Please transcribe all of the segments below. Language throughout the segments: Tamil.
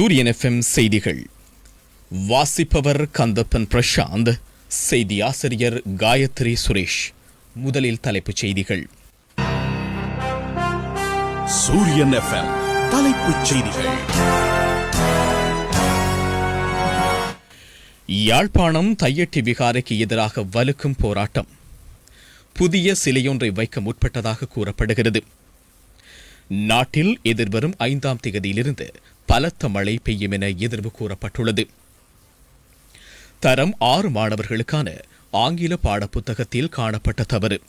சூரியன் எஃப்எம் செய்திகள். வாசிப்பவர் கந்தப்பன் பிரசாந்த் செய்தி ஆசிரியர் காயத்ரி சுரேஷ். முதலில் தலைப்புச் செய்திகள். சூரியன் எஃப்எம் தலைப்புச் செய்திகள். யாழ்ப்பாணம் தையட்டி விகாரைக்கு எதிராக வலுக்கும் போராட்டம். புதிய சிலையொன்றை வைக்க முற்பட்டதாக கூறப்படுகிறது. நாட்டில் எதிர்வரும் ஐந்தாம் தேதியிலிருந்து பலத்த மழை பெய்யும் என எதிர்வு கூறப்பட்டுள்ளது. தரம் ஆறு மாணவர்களுக்கான ஆங்கில பாடப்புத்தகத்தில் காணப்பட்ட தவறு.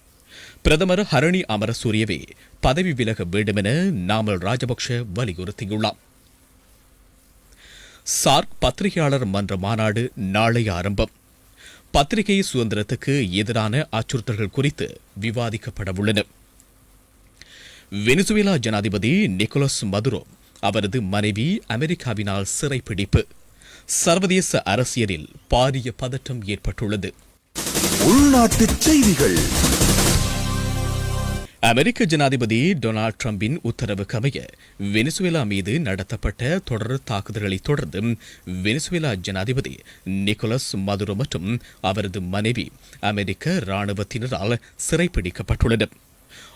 பிரதமர் ஹரணி அமரசூரியவே பதவி விலக வேண்டுமென நாமல் ராஜபக்ஷ வலியுறுத்தியுள்ளார். சார்க் பத்திரிகையாளர் மன்ற மாநாடு நாளை ஆரம்பம். பத்திரிகை சுதந்திரத்துக்கு எதிரான அச்சுறுத்தல்கள் குறித்து விவாதிக்கப்பட உள்ளன வெனிசுவேலா ஜனாதிபதி நிக்கோலஸ் மதுரோ அவரது மனைவி அமெரிக்காவினால் சிறைப்பிடிப்பு. சர்வதேச அரசியலில் பாரிய பதட்டம் ஏற்பட்டுள்ளது. உள்நாட்டு செய்திகள். அமெரிக்க ஜனாதிபதி டொனால்ட் ட்ரம்பின் உத்தரவுக்கு அமைய வெனிசுவேலா மீது நடத்தப்பட்ட தொடர் தாக்குதல்களை தொடர்ந்து வெனிசுவேலா ஜனாதிபதி நிக்கோலஸ் மதுரோ மற்றும் அவரது மனைவி அமெரிக்க ராணுவத்தினரால் சிறைப்பிடிக்கப்பட்டுள்ளனர்.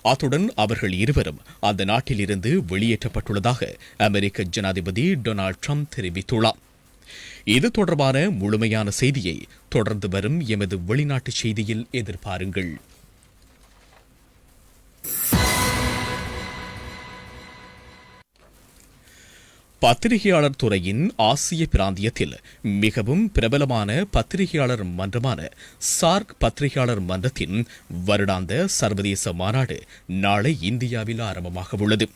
அத்துடன் அவர்கள் இருவரும் அந்த நாட்டிலிருந்து வெளியேற்றப்பட்டுள்ளதாக அமெரிக்க ஜனாதிபதி டொனால்ட் ட்ரம்ப் தெரிவித்துள்ளார். இது தொடர்பான முழுமையான செய்தியை தொடர்ந்து வரும் எமது வெளிநாட்டு செய்தியில் எதிர்பாருங்கள். பத்திரிகையாளர் துறையின் ஆசிய பிராந்தியத்தில் மிகவும் பிரபலமான பத்திரிகையாளர் மன்றமான சார்க் பத்திரிகையாளர் மன்றத்தின் வருடாந்த சர்வதேச மாநாடு நாளை இந்தியாவில் ஆரம்பமாக உள்ளது.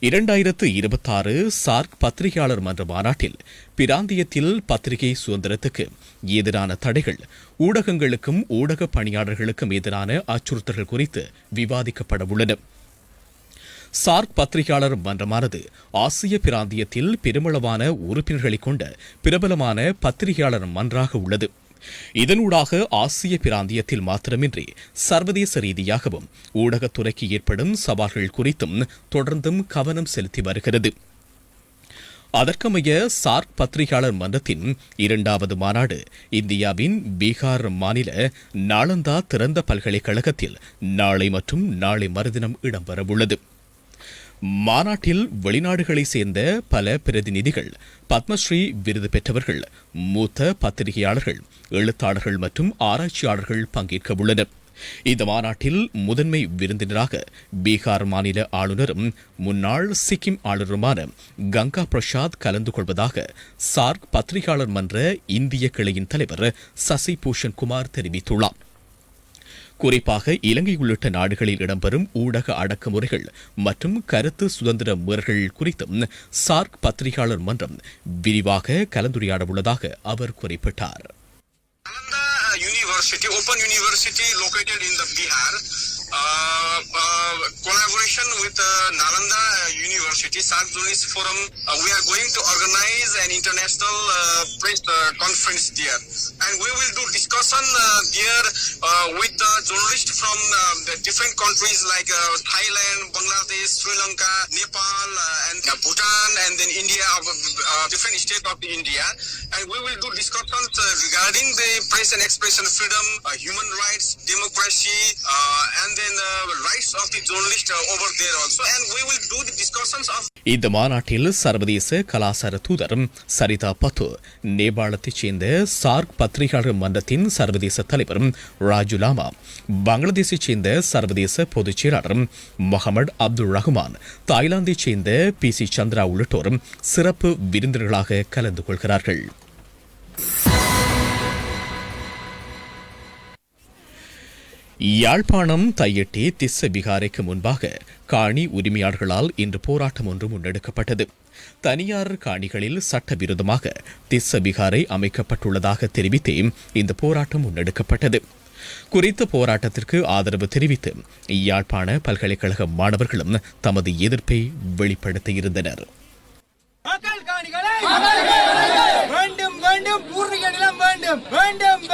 இரண்டாயிரத்து இருபத்தாறு சார்க் பத்திரிகையாளர் மன்ற மாநாட்டில் பிராந்தியத்தில் பத்திரிகை சுதந்திரத்துக்கு எதிரான தடைகள் ஊடகங்களுக்கும் ஊடக பணியாளர்களுக்கும் எதிரான அச்சுறுத்தல்கள் குறித்து விவாதிக்கப்பட உள்ளன. சார்க் பத்திரிகையாளர் மன்றமானது ஆசிய பிராந்தியத்தில் பெருமளவான உறுப்பினர்களை கொண்ட பிரபலமான பத்திரிகையாளர் மன்றாக உள்ளது. இதனூடாக ஆசிய பிராந்தியத்தில் மாத்திரமின்றி சர்வதேச ரீதியாகவும் ஊடகத்துறைக்கு ஏற்படும் சவால்கள் குறித்தும் தொடர்ந்தும் கவனம் செலுத்தி வருகிறது. அதற்கமைய சார்க் பத்திரிகையாளர் மன்றத்தின் இரண்டாவது மாநாடு இந்தியாவின் பீகார் மாநில நாளந்தா திறந்த பல்கலைக்கழகத்தில் நாளை மற்றும் நாளை மறுதினம் இடம்பெறவுள்ளது. மாநாட்டில் வெளிநாடுகளை சேர்ந்த பல பிரதிநிதிகள் பத்மஸ்ரீ விருது பெற்றவர்கள் மூத்த பத்திரிகையாளர்கள் எழுத்தாளர்கள் மற்றும் ஆராய்ச்சியாளர்கள் பங்கேற்க உள்ளனர். இந்த மாநாட்டில் முதன்மை விருந்தினராக பீகார் மாநில ஆளுநரும் முன்னாள் சிக்கிம் ஆளுநருமான கங்கா பிரசாத் கலந்து கொள்வதாக சார்க் பத்திரிகையாளர் மன்ற இந்திய கிளையின் தலைவர் சசி பூஷன் குமார் தெரிவித்துள்ளார். குறிப்பாக இலங்கை உள்ளிட்ட நாடுகளில் இடம்பெறும் ஊடக அடக்குமுறைகள் மற்றும் கருத்து சுதந்திர முறைகள் குறித்தும் சார்க் பத்திரிகையாளர் மன்றம் விரிவாக கலந்துரையாட உள்ளதாக அவர் குறிப்பிட்டார். University, Open University located in the Bihar, collaboration with uh, Nalanda University, South Journalist Forum, uh, we are going to organize an international uh, press uh, conference there. And we will do discussion uh, there uh, with uh, journalists from uh, the different countries like uh, Thailand, Bangladesh, Sri Lanka, Nepal, uh, and uh, Bhutan, and then India, uh, uh, different state of India. And we will do discussions uh, regarding the press and expression freedom, uh, human rights, democracy, uh, and இந்த மாநாட்டில் சர்வதேச கலாசார தூதர் சரிதா பத்து நேபாளத்தைச் சேர்ந்த சார்க் பத்திரிகையாளர் மன்றத்தின் சர்வதேச தலைவர் ராஜு லாமா பங்களாதேஷைச் சேர்ந்த சர்வதேச பொதுச் செயலாளர் முகமது அப்துல் ரஹ்மான் தாய்லாந்தைச் சேர்ந்த பி சி சந்திரா உள்ளிட்டோர் சிறப்பு விருந்தினர்களாக கலந்து கொள்கிறார்கள். யாழ்ப்பாணம் தையட்டி திஸ்ஸ விகாரைக்கு முன்பாக காணி உரிமையாளர்களால் இன்று போராட்டம் ஒன்று முன்னெடுக்கப்பட்டது. தனியார் காணிகளில் சட்டவிரோதமாக திஸ்ஸ விகாரை அமைக்கப்பட்டுள்ளதாக தெரிவித்தே இந்த போராட்டம் முன்னெடுக்கப்பட்டது. குறித்த போராட்டத்திற்கு ஆதரவு தெரிவித்து யாழ்ப்பாண பல்கலைக்கழக மாணவர்களும் தமது எதிர்ப்பை வெளிப்படுத்தியிருந்தனர் வேண்டும் வேண்டும் வேண்டும் வேண்டும் வேண்டும்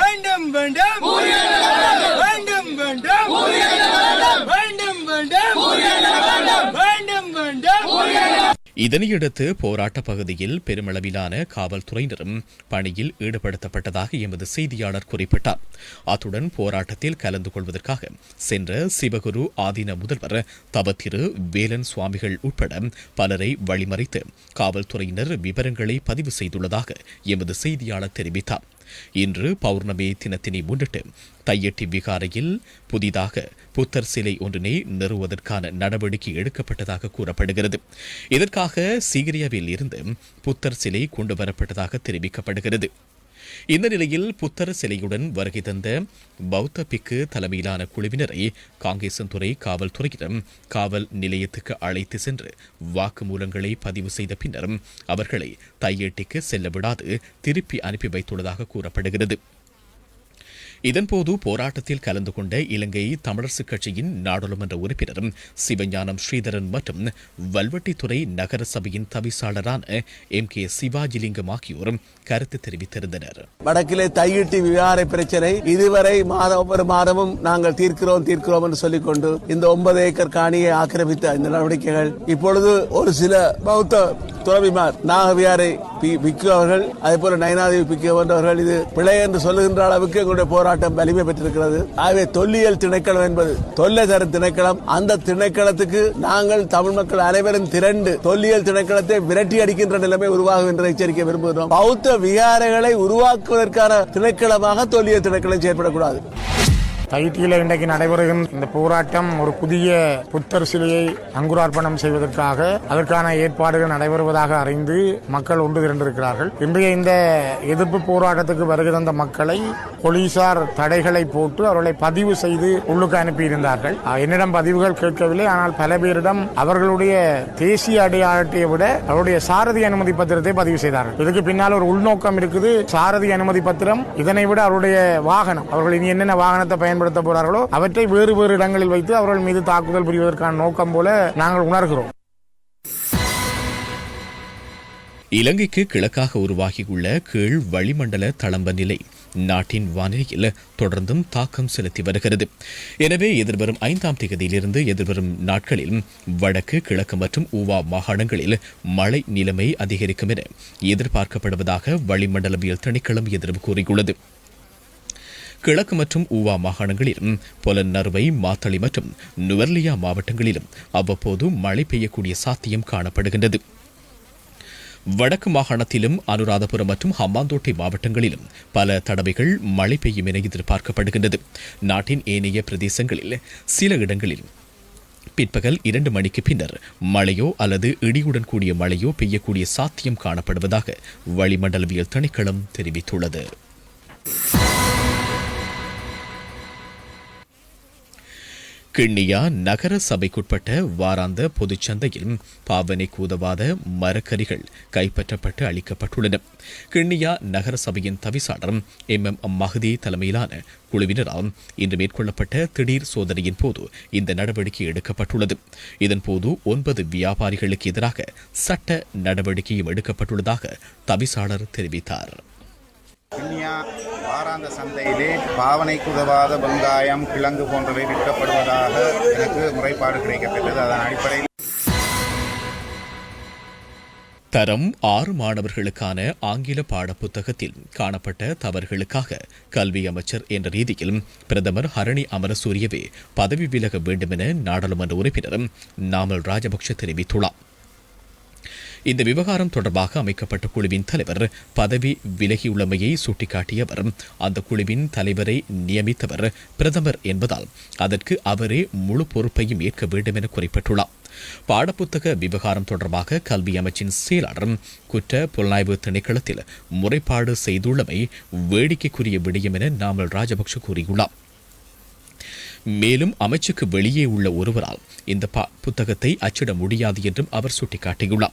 வேண்டும் வேண்டும் இதனையடுத்து போராட்ட பகுதியில் பெருமளவிலான காவல்துறையினரும் பணியில் ஈடுபடுத்தப்பட்டதாக எமது செய்தியாளர் குறிப்பிட்டார். அத்துடன் போராட்டத்தில் கலந்து கொள்வதற்காக சென்ற சிவகுரு ஆதீன முதல்வர் தவத்திரு வேலன் சுவாமிகள் உட்பட பலரை வழிமறைத்து காவல்துறையினர் விவரங்களை பதிவு செய்துள்ளதாக எமது செய்தியாளர் தெரிவித்தார். இன்று பௌர்ணமி தினத்தினை முன்னிட்டு தையட்டி விகாரையில் புதிதாக புத்தர் சிலை ஒன்றினை நிறுவுவதற்கான நடவடிக்கை எடுக்கப்பட்டதாக கூறப்படுகிறது. இதற்காக சீகிரியாவில் இருந்து புத்தர் சிலை கொண்டு வரப்பட்டதாக தெரிவிக்கப்படுகிறது. இந்த நிலையில் புத்தர் சிலையுடன் வருகை தந்த பௌத்த பிக்கு தலைமையிலான குழுவினரை காங்கேசன்துறை காவல்துறையிடம் காவல் நிலையத்துக்கு அழைத்து சென்று வாக்குமூலங்களை பதிவு செய்த பின்னர் அவர்களை தையேட்டிக்கு செல்ல விடாது திருப்பி அனுப்பி வைத்துள்ளதாக கூறப்படுகிறது. இதன்போது போராட்டத்தில் கலந்து கொண்ட இலங்கை தமிழரசுக் கட்சியின் நாடாளுமன்ற உறுப்பினரும் சிவஞானம் ஸ்ரீதரன் மற்றும் வல்வெட்டித்துறை நகர சபையின் தவிசாளரான எம் கே சிவாஜிலிங்கம் ஆகியோரும் கருத்து தெரிவித்திருந்தனர். வடக்கிலே தையிட்டு விவகார பிரச்சனை. இதுவரை மாதம் ஒவ்வொரு மாதமும் நாங்கள் தீர்க்கிறோம் தீர்க்கிறோம் என்று சொல்லிக்கொண்டு இந்த ஒன்பது ஏக்கர் காணியை ஆக்கிரமித்த இந்த நடவடிக்கைகள் இப்பொழுது ஒரு சில பௌத்த துறவிமார் நாகவியாரை பிக்கு அவர்கள் அதே போல நயனாதேவி பிக்கு போன்றவர்கள் இது பிழை என்று சொல்லுகின்ற அளவுக்கு எங்களுடைய போராட்டம் வலிமை பெற்றிருக்கிறது. ஆகவே தொல்லியல் திணைக்களம் என்பது தொல்லை தரும் திணைக்களம். அந்த திணைக்களத்துக்கு நாங்கள் தமிழ் மக்கள் அனைவரும் திரண்டு தொல்லியல் திணைக்களத்தை விரட்டி அடிக்கின்ற நிலைமை உருவாகும் என்று எச்சரிக்கை விரும்புகிறோம். பௌத்த விகாரைகளை உருவாக்குவதற்கான திணைக்களமாக தொல்லியல் திணைக்களம் செயற்படக்கூடாது. தைட்டியில் இன்றைக்கு நடைபெறுகின்ற இந்த போராட்டம் ஒரு புதிய புத்தர் சிலையை அங்குரார்ப்பணம் செய்வதற்காக அதற்கான ஏற்பாடுகள் நடைபெறுவதாக அறிந்து மக்கள் ஒன்று திரண்டிருக்கிறார்கள். இன்றைய இந்த எதிர்ப்பு போராட்டத்துக்கு வருகை தந்த மக்களை போலீசார் தடைகளை போட்டு அவர்களை பதிவு செய்து உள்ளுக்கு அனுப்பியிருந்தார்கள். என்னிடம் பதிவுகள் கேட்கவில்லை. ஆனால் பல பேரிடம் அவர்களுடைய தேசிய அடையாளத்தை விட அவருடைய சாரதி அனுமதி பத்திரத்தை பதிவு செய்தார்கள். இதுக்கு பின்னால் ஒரு உள்நோக்கம் இருக்குது. சாரதி அனுமதி பத்திரம் இதனை விட அவருடைய வாகனம் அவர்கள் இனி என்னென்ன வாகனத்தை பயன்படுத்த போறார்களோ அவற்றை வேறு வேறு இடங்களில் வைத்து அவர்கள் மீது தாக்குதல் புரிவதற்கான நோக்கம் போல நாங்கள் உணர்கிறோம். இலங்கைக்கு கிழக்காக உருவாகியுள்ள கீழ் வளிமண்டல தளம்ப நிலை நாட்டின் வானிலையில் தொடர்ந்தும் தாக்கம் செலுத்தி வருகிறது. எனவே எதிர்வரும் ஐந்தாம் தேதியிலிருந்து எதிர்வரும் நாட்களில் வடக்கு கிழக்கு மற்றும் ஊவா மாகாணங்களில் மழை நிலைமை அதிகரிக்கும் என எதிர்பார்க்கப்படுவதாக வளிமண்டலவியல் திணைக்களம் எதிர்வு கூறியுள்ளது. கிழக்கு மற்றும் ஊவா மாகாணங்களிலும் பொலன்னறுவை மாத்தளை மற்றும் நுவர்லியா மாவட்டங்களிலும் அவ்வப்போது மழை பெய்யக்கூடிய சாத்தியம் காணப்படுகின்றது. வடக்கு மாகாணத்திலும் அனுராதபுரம் மற்றும் ஹம்பாந்தோட்டை மாவட்டங்களிலும் பல தடவைகள் மழை பெய்யும் என எதிர்பார்க்கப்படுகின்றது. நாட்டின் ஏனைய பிரதேசங்களில் சில இடங்களில் பிற்பகல் இரண்டு மணிக்கு பின்னர் மழையோ அல்லது இடியுடன் கூடிய மழையோ பெய்யக்கூடிய சாத்தியம் காணப்படுவதாக வளிமண்டலவியல் திணைக்களம் தெரிவித்துள்ளது. கிண்ணியா நகர சபைக்குட்பட்ட வாராந்த பொதுச்சந்தையில் பாவனைக்கு உதவாத மரக்கறிகள் கைப்பற்றப்பட்டு அளிக்கப்பட்டுள்ளன. கிண்ணியா நகர சபையின் தவிசாளர் எம். எம். மஹதி தலைமையிலான குழுவினரால் இன்று மேற்கொள்ளப்பட்ட திடீர் சோதனையின் போது இந்த நடவடிக்கை எடுக்கப்பட்டுள்ளது. இதன்போது ஒன்பது வியாபாரிகளுக்கு எதிராக சட்ட நடவடிக்கையும் எடுக்கப்பட்டுள்ளதாக தவிசாளர் தெரிவித்தார். கிண்ணியா வாராந்த சந்தையிலே பாவனைக்கு உதவாத வெங்காயம் கிழங்கு போன்றவை விற்கப்படுவதாக எனக்கு முறைப்பாடு கிடைக்கப்பட்டது அதன் அடிப்படையில் தரம் ஆறு மாணவர்களுக்கான ஆங்கில பாடப்புத்தகத்தில் காணப்பட்ட தவறுகளுக்காக கல்வி அமைச்சர் என்ற ரீதியில் பிரதமர் ஹரணி அமரசூரியவே பதவி விலக வேண்டுமென நாடாளுமன்ற உறுப்பினர் நாமல் ராஜபக்ஷ தெரிவித்துள்ளார். இந்த விவகாரம் தொடர்பாக அமைக்கப்பட்ட குழுவின் தலைவர் பதவி விலகியுள்ளமையை சுட்டிக்காட்டிய அவர் அந்த குழுவின் தலைவரை நியமித்தவர் பிரதமர் என்பதால் அதற்கு அவரே முழு பொறுப்பையும் ஏற்க வேண்டும் என குறிப்பிட்டுள்ளார். பாடப்புத்தக விவகாரம் தொடர்பாக கல்வி அமைச்சின் செயலாளர் குற்ற புலனாய்வு திணைக்களத்தில் முறைப்பாடு செய்துள்ளமை வேடிக்கைக்குரிய விடயம் என நாமல் ராஜபக்ஷ கூறியுள்ளார். மேலும் அமைச்சுக்கு வெளியே உள்ள ஒருவரால் இந்த ப- புத்தகத்தை அச்சிட முடியாது என்றும் அவர் சுட்டிக்காட்டியுள்ளார்.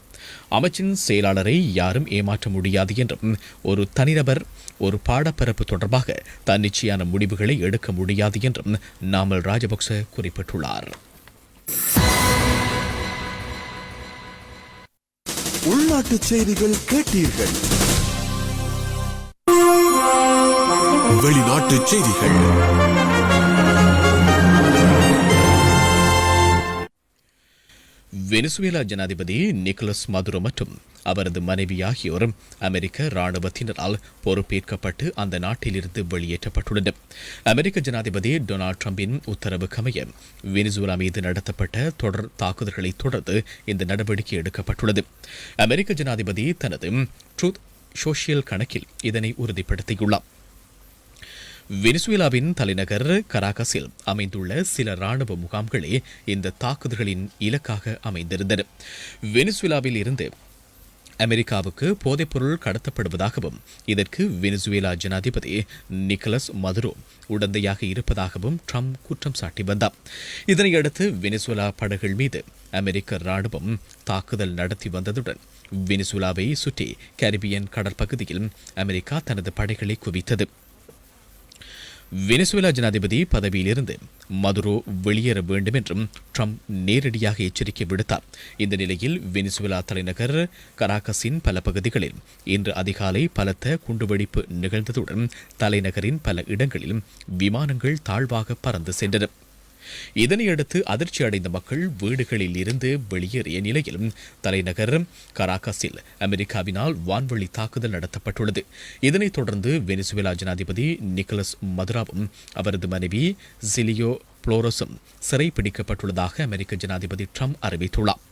அமைச்சின் செயலாளரை யாரும் ஏமாற்ற முடியாது என்றும் ஒரு தனிநபர் ஒரு பாடப்பரப்பு தொடர்பாக தன்னிச்சையான முடிவுகளை எடுக்க முடியாது என்றும் நாமல் ராஜபக்ச குறிப்பிட்டுள்ளார். உள்நாட்டு செய்திகள் கேட்டீர்கள். வெளிநாட்டு செய்திகள். வெனிசுவேலா ஜனாதிபதி நிக்கலஸ் மதுரோ மற்றும் அவரது மனைவி ஆகியோர் அமெரிக்க இராணுவத்தினரால் பொறுப்பேற்கப்பட்டு அந்த நாட்டிலிருந்து வெளியேற்றப்பட்டுள்ளனர். அமெரிக்க ஜனாதிபதி டொனால்ட் ட்ரம்பின் உத்தரவுக்கமைய வெனிசுவேலா மீது நடத்தப்பட்ட தொடர் தாக்குதல்களை தொடர்ந்து இந்த நடவடிக்கை எடுக்கப்பட்டுள்ளது. அமெரிக்க ஜனாதிபதி தனது ட்ரூத் சோஷியல் கணக்கில் இதனை உறுதிப்படுத்தியுள்ளார். வெனிசுவேலாவின் தலைநகர் கராகஸில் அமைந்துள்ள சில ராணுவ முகாம்களே இந்த தாக்குதல்களின் இலக்காக அமைந்திருந்தன. வெனிசுவேலாவில் இருந்து அமெரிக்காவுக்கு போதைப்பொருள் கடத்தப்படுவதாகவும் இதற்கு வெனிசுவேலா ஜனாதிபதி நிக்கலஸ் மதுரோ உடந்தையாக இருப்பதாகவும் ட்ரம்ப் குற்றம் சாட்டி வந்தார். இதனையடுத்து வெனிசுவேலா படகுகள் மீது அமெரிக்க ராணுவம் தாக்குதல் நடத்தி வந்ததுடன் வெனிசுலாவை சுற்றி கரிபியன் கடற்பகுதியில் அமெரிக்கா தனது படைகளை குவித்தது. வெனிசுவேலா ஜனாதிபதி பதவியிலிருந்து மதுரோ வெளியேற வேண்டும் என்றும் ட்ரம்ப் நேரடியாக எச்சரிக்கை விடுத்தார். இந்த நிலையில் வெனிசுவேலா தலைநகர் கராகஸின் பல பகுதிகளில் இன்று அதிகாலை பலத்த குண்டுவெடிப்பு நிகழ்ந்ததுடன் தலைநகரின் பல இடங்களில் விமானங்கள் தாழ்வாக பறந்து சென்றன. இதனையடுத்து அதிர்ச்சி அடைந்த மக்கள் வீடுகளில் இருந்து வெளியேறிய நிலையிலும் தலைநகர் கராகஸில் அமெரிக்காவினால் வான்வழி தாக்குதல் நடத்தப்பட்டுள்ளது. இதனைத் தொடர்ந்து வெனிசுவேலா ஜனாதிபதி நிக்கலஸ் மதுராவும் அவரது மனைவி சிலியோ புளோரஸும் சிறை பிடிக்கப்பட்டுள்ளதாக அமெரிக்க ஜனாதிபதி ட்ரம்ப் அறிவித்துள்ளார்.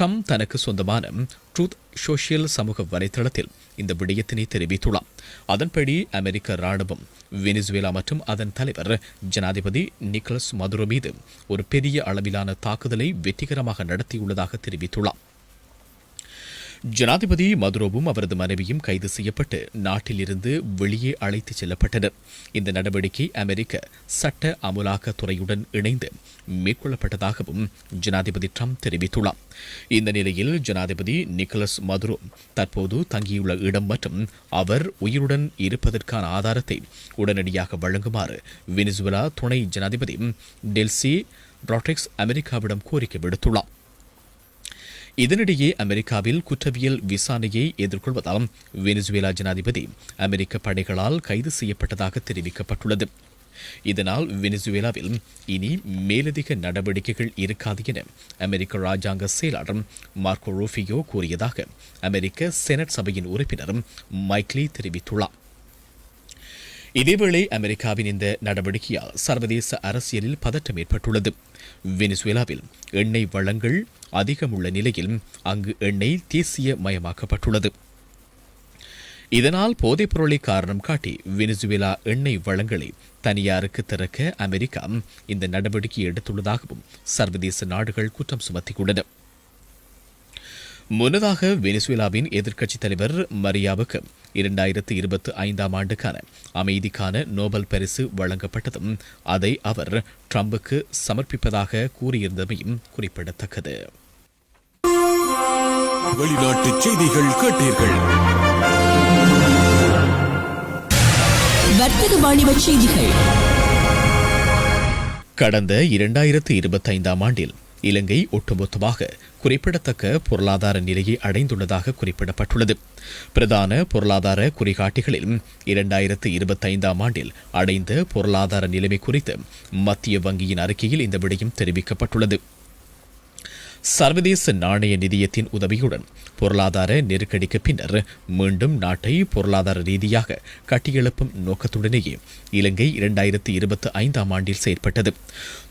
ட்ரம்ப் தனக்கு சொந்தமான ட்ரூத் சோஷியல் சமூக வலைதளத்தில் இந்த விடயத்தினை தெரிவித்துள்ளார். அதன்படி அமெரிக்க ராணுவம் வெனிசுவேலா மற்றும் அதன் தலைவர் ஜனாதிபதி நிக்கலஸ் மதுரோ மீது ஒரு பெரிய அளவிலான தாக்குதலை வெற்றிகரமாக நடத்தியுள்ளதாக தெரிவித்துள்ளார். ஜனாதிபதி மதுரோவும் அவரது மனைவியும் கைது செய்யப்பட்டு நாட்டிலிருந்து வெளியே அழைத்துச் செல்லப்பட்டனர். இந்த நடவடிக்கை அமெரிக்க சட்ட அமுலாக்க துறையுடன் இணைந்து மேற்கொள்ளப்பட்டதாகவும் ஜனாதிபதி ட்ரம்ப் தெரிவித்துள்ளார். இந்த நிலையில் ஜனாதிபதி நிக்கலஸ் மதுரோ தற்போது தங்கியுள்ள இடம் மற்றும் அவர் உயிருடன் இருப்பதற்கான ஆதாரத்தை உடனடியாக வழங்குமாறு வெனிசுவலா துணை ஜனாதிபதி டெல்சி ராட்ரிக்ஸ் அமெரிக்காவிடம் கோரிக்கை விடுத்துள்ளார். இதனிடையே அமெரிக்காவில் குற்றவியல் விசாரணையை எதிர்கொள்வதால் வெனிசுவேலா ஜனாதிபதி அமெரிக்க படைகளால் கைது செய்யப்பட்டதாக தெரிவிக்கப்பட்டுள்ளது. இதனால் வெனிசுவேலாவில் இனி மேலதிக நடவடிக்கைகள் இருக்காது என அமெரிக்க ராஜாங்க செயலாளர் மார்க்கோ ரோஃபியோ கூறியதாக அமெரிக்க செனட் சபையின் உறுப்பினரும் மைக்லி தெரிவித்துள்ளார். இதேவேளை அமெரிக்காவின் இந்த நடவடிக்கையால் சர்வதேச அரசியலில் பதற்றம் ஏற்பட்டுள்ளது. வெனிசுவேலாவில் எண்ணெய் வளங்கள் அதிகம் உள்ள நிலையில் அங்கு எண்ணெய் தேசிய மயமாக்கப்பட்டுள்ளது இதனால் போதைப் பொருளை காரணம் காட்டி வெனிசுவேலா எண்ணெய் வளங்களை தனியாருக்கு திறக்க அமெரிக்கா இந்த நடவடிக்கை எடுத்துள்ளதாகவும் சர்வதேச நாடுகள் குற்றம் சுமத்தியுள்ளன. முன்னதாக வெனிசுவேலாவின் எதிர்க்கட்சித் தலைவர் மரியாவுக்கு இரண்டாயிரத்து இருபத்தி ஐந்தாம் ஆண்டுக்கான அமைதிக்கான நோபல் பரிசு வழங்கப்பட்டதும் அதை அவர் ட்ரம்புக்கு சமர்ப்பிப்பதாக கூறியிருந்தமையும் குறிப்பிடத்தக்கது. வெளிநாட்டு செய்திகள் கேட்டீர்கள். வர்த்தக வாணிப செய்திகள். கடந்த இரண்டாயிரத்து இருபத்தைந்தாம் ஆண்டில் இலங்கை ஒட்டுமொத்தமாக குறிப்பிடத்தக்க பொருளாதார நிலையை அடைந்துள்ளதாக குறிப்பிடப்பட்டுள்ளது. பிரதான பொருளாதார குறிகாட்டிகளில் இரண்டாயிரத்து இருபத்தைந்தாம் ஆண்டில் அடைந்த பொருளாதார நிலைமை குறித்து மத்திய வங்கியின் அறிக்கையில் இந்த விடயம் தெரிவிக்கப்பட்டுள்ளது. சர்வதேச நாணய நிதியத்தின் உதவியுடன் பொருளாதார நெருக்கடிக்கு பின்னர் மீண்டும் நாட்டை பொருளாதார ரீதியாக கட்டியெழுப்பும் நோக்கத்துடனேயே இலங்கை இரண்டாயிரத்தி இருபத்தி ஐந்தாம் ஆண்டில் செயற்பட்டது.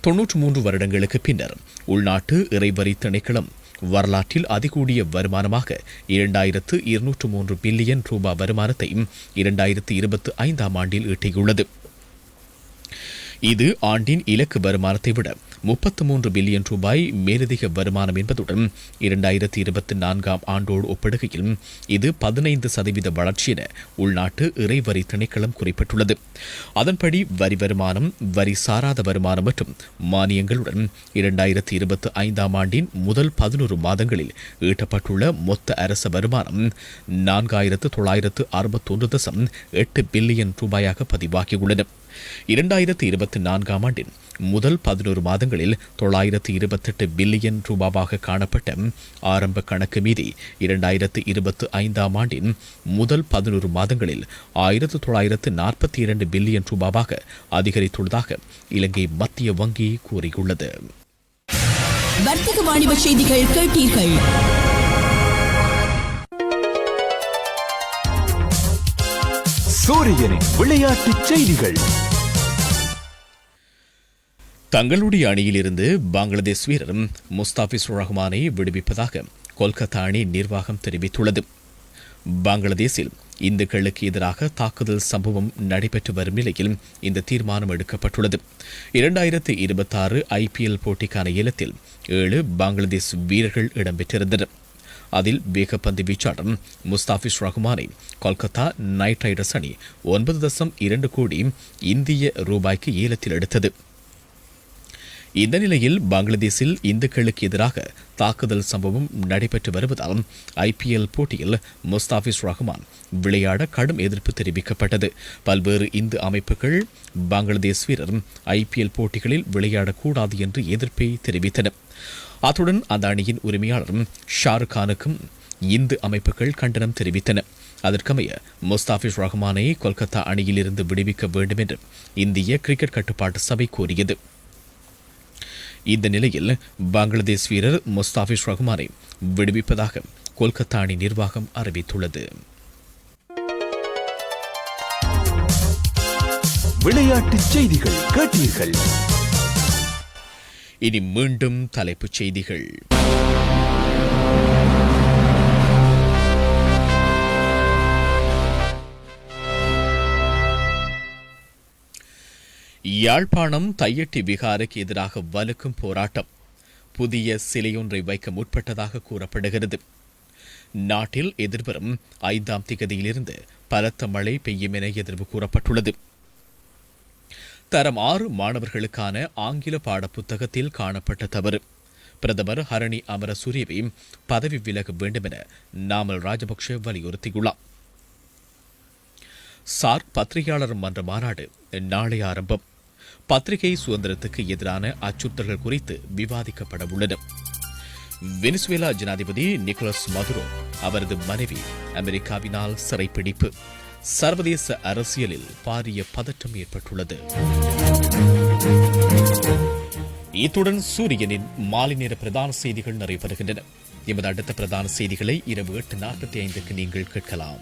தொன்னூற்று மூன்று வருடங்களுக்கு பின்னர் உள்நாட்டு இறைவரி திணைக்களம் வரலாற்றில் அதிகூடிய வருமானமாக இரண்டாயிரத்து இருநூற்று மூன்று பில்லியன் ரூபாய் வருமானத்தை இரண்டாயிரத்து இருபத்தி ஐந்தாம் ஆண்டில் ஈட்டியுள்ளது. இது ஆண்டின் இலக்கு வருமானத்தை விட முப்பத்து மூன்று பில்லியன் ரூபாய் மேலதிக வருமானம் என்பதுடன் இரண்டாயிரத்தி இருபத்தி நான்காம் ஆண்டோடு ஒப்பிடுகையில் இது பதினைந்து சதவீத வளர்ச்சி என உள்நாட்டு இறைவரி திணைக்களம் குறிப்பிட்டுள்ளது. அதன்படி வரி வருமானம் வரி சாராத வருமானம் மற்றும் மானியங்களுடன் இரண்டாயிரத்தி இருபத்தி ஐந்தாம் ஆண்டின் முதல் பதினோரு மாதங்களில் ஈட்டப்பட்டுள்ள மொத்த அரச வருமானம் நான்காயிரத்து தொள்ளாயிரத்து அறுபத்தொன்று தசம் எட்டு பில்லியன் ரூபாயாக பதிவாகியுள்ளன இரண்டாயிரத்தி இருபத்தி நான்காம் ஆண்டின் முதல் பதினோரு மாதங்களில் தொள்ளாயிரத்து இருபத்தெட்டு பில்லியன் ரூபாவாக காணப்பட்ட ஆரம்ப கணக்கு மீதி இரண்டாயிரத்து இருபத்தி ஐந்தாம் ஆண்டின் முதல் பதினோரு மாதங்களில் ஆயிரத்து தொள்ளாயிரத்து நாற்பத்தி இரண்டு பில்லியன் ரூபாவாக அதிகரித்துள்ளதாக இலங்கை மத்திய வங்கி கூறியுள்ளது. வர்த்தக வாணிப செய்திகள் கேட்டீர்கள். சூரியனின் விளையாட்டுச் செய்திகள். தங்களுடைய அணியிலிருந்து பங்களாதேஷ் வீரர் முஸ்தாபிஸ் ரஹ்மானை விடுவிப்பதாக கொல்கத்தா அணி நிர்வாகம் தெரிவித்துள்ளது. பங்களாதேஷில் இந்துக்களுக்கு எதிராக தாக்குதல் சம்பவம் நடைபெற்று வரும் நிலையில் இந்த தீர்மானம் எடுக்கப்பட்டுள்ளது. இரண்டாயிரத்தி இருபத்தாறு ஐபிஎல் போட்டிக்கான ஏலத்தில் ஏழு பங்களாதேஷ் வீரர்கள் இடம்பெற்றிருந்தனர் அதில் வேகப்பந்து வீச்சாளர் முஸ்தாபிஸ் ரஹ்மானை கொல்கத்தா நைட் ரைடர்ஸ் அணி ஒன்பது தசம் இரண்டு கோடி இந்திய ரூபாய்க்கு ஏலத்தில் எடுத்தது. இந்த நிலையில் பங்களாதேஷில் இந்துக்களுக்கு எதிராக தாக்குதல் சம்பவம் நடைபெற்று வருவதால் ஐபிஎல் போட்டியில் முஸ்தாபிஸ் ரஹ்மான் விளையாட கடும் எதிர்ப்பு தெரிவிக்கப்பட்டது. பல்வேறு இந்து அமைப்புகள் பங்களாதேஷ் வீரர் ஐபிஎல் போட்டிகளில் விளையாடக்கூடாது என்று எதிர்ப்பை தெரிவித்தன. அத்துடன் அந்த அணியின் உரிமையாளர் ஷாருக் கானுக்கும் இந்து அமைப்புகள் கண்டனம் தெரிவித்தன. அதற்கமைய முஸ்தாபிஸ் ரஹ்மானை கொல்கத்தா அணியிலிருந்து விடுவிக்க வேண்டும் என்று இந்திய கிரிக்கெட் கட்டுப்பாட்டு சபை கோரியது. இந்த நிலையில் பங்களாதேஷ் வீரர் முஸ்தாபிஸ் ரஹ்மானை விடுவிப்பதாக கொல்கத்தா அணி நிர்வாகம் அறிவித்துள்ளது. விளையாட்டுச் செய்திகள் கேட்டீர்கள். இனி மீண்டும் தலைப்புச் செய்திகள். யாழ்ப்பாணம் தையட்டி விகாருக்கு எதிராக வலுக்கும் போராட்டம் புதிய சிலையொன்றை வைக்க முற்பட்டதாக கூறப்படுகிறது. நாட்டில் எதிர்வரும் ஐந்தாம் திகதியிலிருந்து பலத்த மழை பெய்யும் என எதிர்வு கூறப்பட்டுள்ளது. தரம் ஆறு மாணவர்களுக்கான ஆங்கில பாடப்புத்தகத்தில் காணப்பட்ட தவறு. பிரதமர் ஹரணி அமரசூரியவை பதவி விலக வேண்டும் என நாமல் ராஜபக்ஷ வலியுறுத்தியுள்ளார். சார்க் பத்திரிகையாளர் மன்ற மாநாடு நாளை ஆரம்பம். பத்திரிகை சுதந்திரத்துக்கு எதிரான அச்சுறுத்தல்கள் குறித்து விவாதிக்கப்பட உள்ளன வெனிசுவேலா ஜனாதிபதி நிக்கோலஸ் மதுரோ அவரது மனைவி அமெரிக்காவினால் சிறைப்பிடிப்பு சர்வதேச அரசியலில் பாரிய பதற்றம் ஏற்பட்டுள்ளது. இத்துடன் சூரியனின் மாலை நேர பிரதான செய்திகள் நிறைவருகின்றன எமது அடுத்த பிரதான செய்திகளை இரவு எட்டு நாற்பத்தி ஐந்துக்கு நீங்கள் கேட்கலாம்.